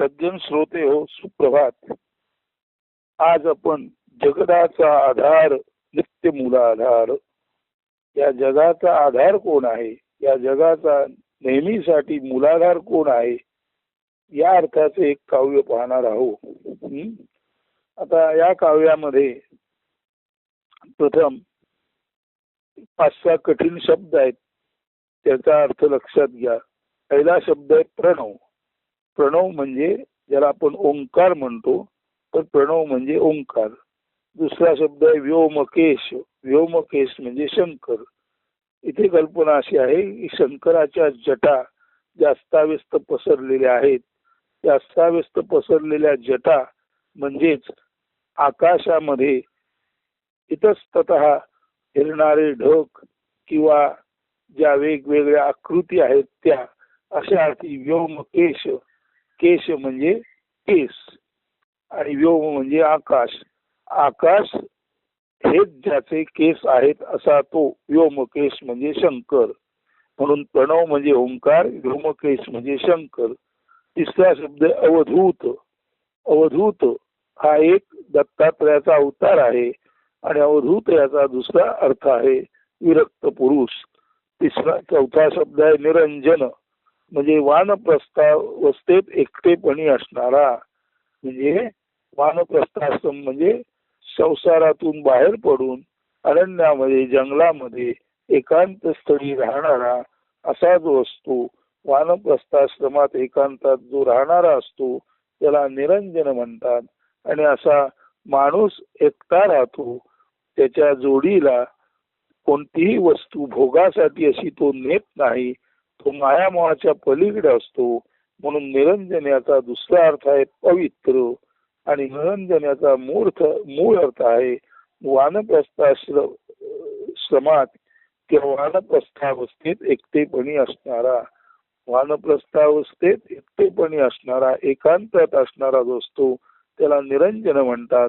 सज्जन श्रोते हो सुप्रभात. आज आपण जगदाचा आधार नित्य मुला आधार या जगाचा आधार कोण आहे? या जगाचा नेहमीसाठी मुलाधार कोण आहे? या अर्थाचे एक काव्य पाहणार आहोत. आता या काव्यामध्ये प्रथम पाच सहा कठीण शब्द आहेत. त्याचा अर्थ लक्षात घ्या. पहिला शब्द आहे प्रणव. प्रणव म्हणजे ज्याला आपण ओंकार म्हणतो तर प्रणव म्हणजे ओंकार. दुसरा शब्द आहे व्योमकेश. व्योमकेश म्हणजे शंकर. इथे कल्पना अशी आहे की शंकराच्या जटा जास्ताव्यस्त पसरलेल्या आहेत. जास्ताव्यस्त पसरलेल्या जटा म्हणजेच आकाशामध्ये इतस्तत फिरणारे ढग किंवा ज्या वेगवेगळ्या आकृती आहेत त्या अशा अर्थी व्योमकेश केश म्हणजे केस आणि व्योम म्हणजे आकाश. आकाश हेच ज्याचे केस आहेत असा तो व्योमकेश म्हणजे शंकर. म्हणून प्रणव म्हणजे ओंकार व्योमकेश म्हणजे शंकर. तिसरा शब्द अवधूत. अवधूत हा एक दत्तात्रयाचा अवतार आहे आणि अवधूत याचा दुसरा अर्थ आहे विरक्त पुरुष. तिसरा चौथा शब्द आहे निरंजन. म्हणजे वानप्रस्थावस्थेत एकटेपणी असणारा म्हणजे वानप्रस्थाश्रम म्हणजे संसारातून बाहेर पडून अरण्यामध्ये जंगलामध्ये एकांत स्थळी राहणारा असा जो असतो वानप्रस्थाश्रमात एकांतात जो राहणारा असतो त्याला निरंजन म्हणतात. आणि असा माणूस एकटा राहतो त्याच्या जोडीला कोणतीही वस्तू भोगासाठी अशी तो नेत नाही तो मायामोहाच्या पलीकडे असतो. म्हणून निरंजन याचा दुसरा अर्थ आहे पवित्र आणि निरंजन याचा मूर्थ मूळ अर्थ आहे वानप्रस्थाश्र श्रमात किंवा वानप्रस्थावस्थेत एकटेपणी असणारा. वानप्रस्थावस्थेत एकटेपणी असणारा एकांतात असणारा जो असतो त्याला निरंजन म्हणतात.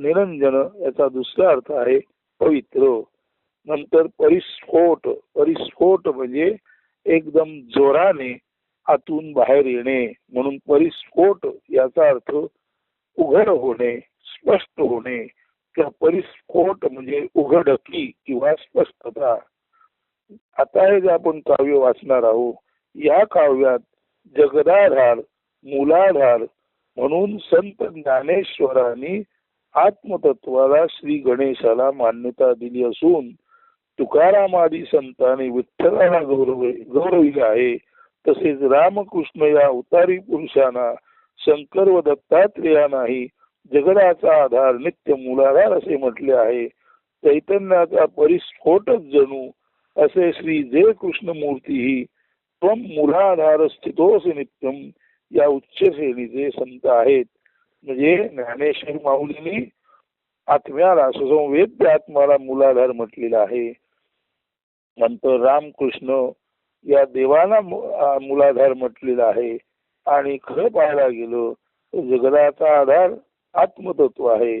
निरंजन याचा दुसरा अर्थ आहे पवित्र. नंतर परिस्फोट परिस्फोट म्हणजे एकदम जोराने आतून बाहेर येणे म्हणून परिस्फोट याचा अर्थ उघड होणे स्पष्ट होणे. किंवा परिस्फोट म्हणजे उघडकी किंवा स्पष्टता. आता हे जे आपण काव्य वाचणार आहोत या काव्यात जगदाधार मुलाधार म्हणून संत ज्ञानेश्वरांनी आत्मतत्वाला श्री गणेशाला मान्यता दिली असून तुकाराम आदी संतांनी विठ्ठलाला गौरव गौरविले आहे. तसेच रामकृष्ण या उतारी पुरुषांना शंकर व दत्तात्रेयानाही जगदाचा आधार नित्य मुलाधार असे म्हटले आहे. चैतन्याचा परिस्फोटच जणू असे श्री जय कृष्ण मूर्ती ही त्वम मुलाधार स्थितोस नित्यम या उच्च श्रेणीचे संत आहेत. म्हणजे ज्ञानेश्वर माऊलीने आत्म्याला सुसंवेद्य आत्म्याला मुलाधार म्हटलेला आहे. म्हणतो रामकृष्ण या देवाला मुलाधार म्हटलेला आहे आणि खरं पाहायला गेलो जगदाचा आधार आत्मतत्व आहे.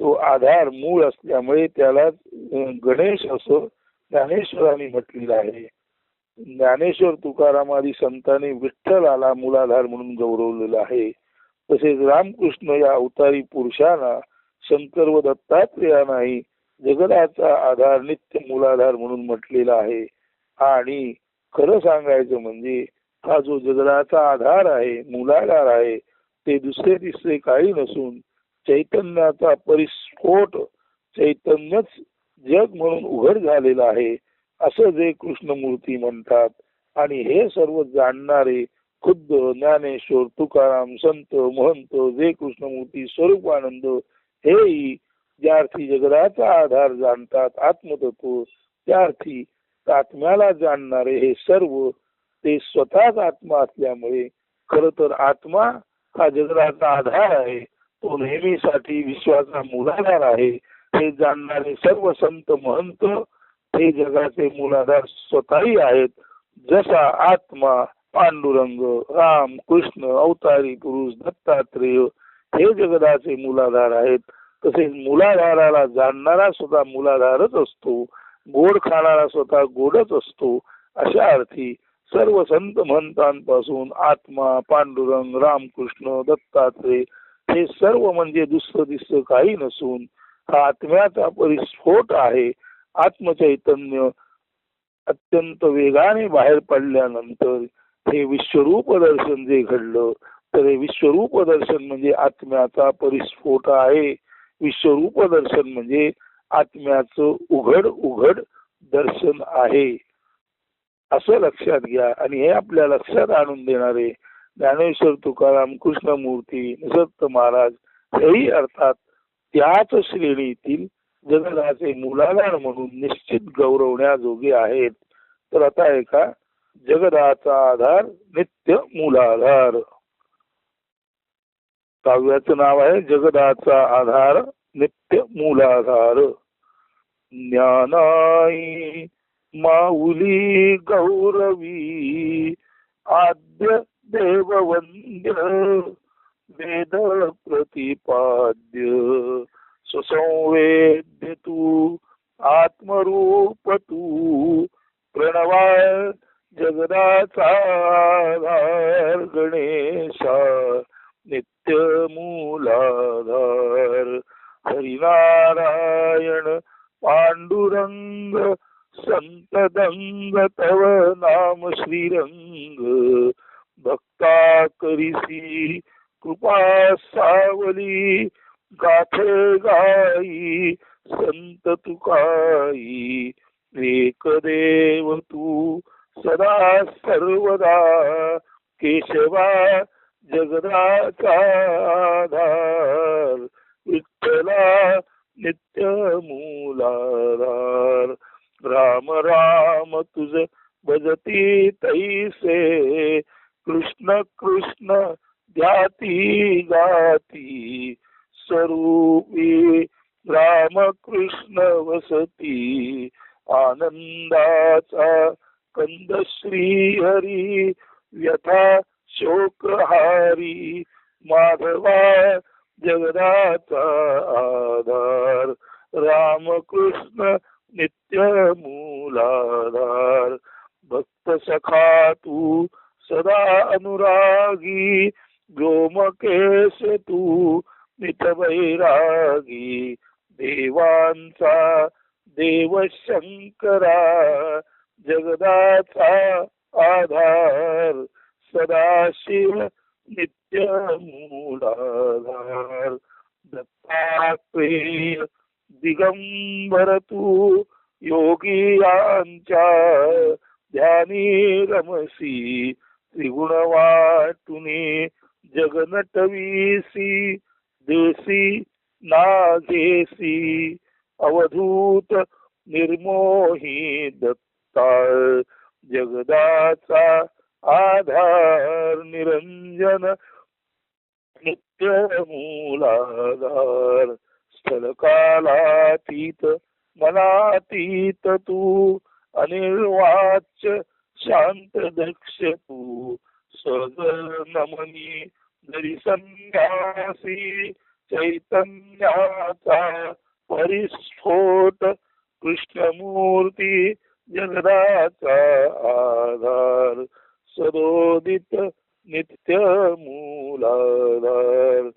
तो आधार मूळ असल्यामुळे त्याला गणेश असो ज्ञानेश्वरांनी म्हटलेलं आहे. ज्ञानेश्वर तुकाराम आदी संतांनी विठ्ठलाला मुलाधार म्हणून गौरवलेलं आहे. तसेच रामकृष्ण या अवतारी पुरुषांना शंकर व दत्तात्रेयानाही जगदाचा आधार नित्य मूलाधार म्हणून म्हटलेला आहे. आणि खरं सांगायचं म्हणजे हा जो जगदाचा आधार आहे मूलाधार आहे ते दुसरे तिसरे काही नसून चैतन्याचा परिस्फोट चैतन्यच जग म्हणून उघड झालेला आहे असं जे कृष्णमूर्ती म्हणतात. आणि हे सर्व जाणणारे खुद्द ज्ञानेश्वर तुकाराम संत महंत जे कृष्णमूर्ती स्वरूपानंद हेही ज्या अर्थी जगदाचा आधार जाणतात आत्मतत्व त्या अर्थी आत्म्याला जाणणारे हे सर्व ते स्वतःच आत्मा असल्यामुळे खर तर आत्मा हा जगदाचा आधार आहे. तो नेहमीसाठी विश्वाचा मूलाधार आहे. हे जाणणारे सर्व संत महंत हे जगाचे मूलाधार स्वतःही आहेत. जसा आत्मा पांडुरंग राम कृष्ण अवतारी पुरुष दत्तात्रेय हे जगदाचे मूलाधार आहेत. तसेच मुलाधाराला जाणणारा सुद्धा मुलाधारच असतो. गोड खाणारा स्वतः गोडच असतो. अशा अर्थी सर्व संत महंतांपासून आत्मा पांडुरंग रामकृष्ण दत्तात्रय हे सर्व म्हणजे दुसरं दिसतं काही नसून हा आत्म्याचा परिस्फोट आहे. आत्मचैतन्य अत्यंत वेगाने बाहेर पडल्यानंतर हे विश्वरूप दर्शन जे घडलं तर हे विश्वरूप दर्शन म्हणजे आत्म्याचा परिस्फोट आहे. विश्वरूप दर्शन म्हणजे आत्म्याचं उघड उघड दर्शन आहे. असं लक्षात घ्या. आणि हे आपल्या लक्षात आणून देणारे ज्ञानेश्वर तुकाराम कृष्णमूर्ती निसत्त महाराज हेही अर्थात त्याच श्रेणीतील जगदाचे मुलाधार म्हणून निश्चित गौरवण्याजोगे आहेत. तर आता एका जगदाचा आधार नित्य मुलाधार. काव्याचं नाव आहे जगदाचा आधार नित्य मूलाधार. ज्ञानाई माऊली गौरवी आद्य देववंद्य वेद प्रतिपाद्य. सुसंवेद्य तू आत्मरूप तू प्रणवा जगदाचा आधार गणेशा. नित्य मूलाधार हरिनारायण पांडुरंग संतदंग तव नाम श्रीरंग। भक्ता करिसी कृपा सावली गाथे गाई संत तुकाई। एक देव तू सदा सर्वदा केशवा जगदाचा आधार विठ्ठला नित्य मूलाधार. राम राम तुझ भजती तैसे कृष्ण कृष्ण ध्याती गाती. स्वरूपी राम कृष्ण वसती आनंदाचा कंद श्री हरी व्यथा शोकहारी माधवा जगदाचा आधार. रामकृष्ण नित्य मूलाधार. भक्त सखा तू सदा अनुरागी. गोमकेश तू मितवैरागी देवांचा देव शंकरा जगदाचा आधार. सदाशिव नित्य मूलाधार दत्तात्रेय दिगंबर तू योगियांच्या ध्यानी रमसी त्रिगुण वाटुनी जगनटवीसी देसी नागेसी अवधूत निर्मोही दत्ता जगदाचा आधार निरंजन नित्य मूलाधार. स्थलकालातीत मनातीत तू अनिर्वाच शांत दक्ष तू. सग नमनी जरी संन्यासी चैतन्याचा परिस्फोट. कृष्णमूर्ती जगदाचा आधार. सरोदित नित्य मूलाधार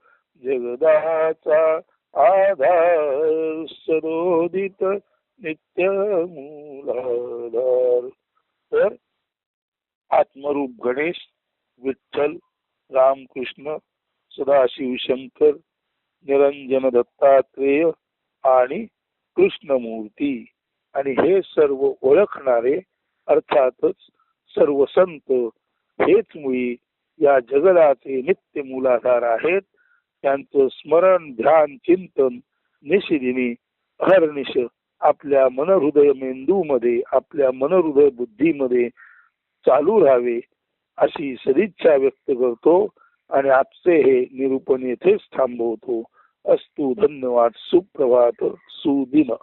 जगदाचा आधार सरोदित नित्य मूलाधार. तर आत्मरूप गणेश विठ्ठल रामकृष्ण सदाशिव शंकर निरंजन दत्तात्रेय आणि कृष्णमूर्ती. आणि हे सर्व ओळखणारे अर्थातच सर्व संत हेच मुळी या जगदाचे नित्य मूलाधार आहेत. त्यांचं स्मरण ध्यान चिंतन निशिदिनी अहर्निश आपल्या मनहृदय मेंदूमध्ये आपल्या मनहृदय बुद्धीमध्ये चालू राहावे अशी सदिच्छा व्यक्त करतो आणि आपचे हे निरूपण येथेच थांबवतो. अस्तु धन्यवाद. सुप्रभात. सुदिन.